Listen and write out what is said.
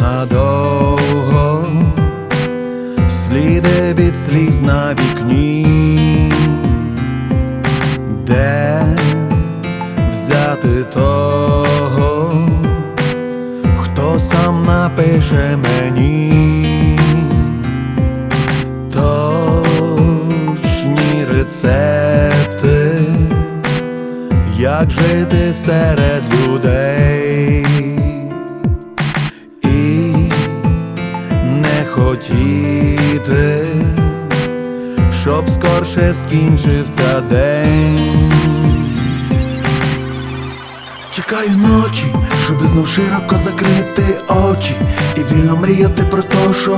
надовго, сліди від сліз на вікні, де взяти того, хто сам напише мені, точні рецепти, як жити серед людей. Хотіти, щоб скорше скінчився день. Чекаю ночі, щоб знов широко закрити очі і вільно мріяти про те, що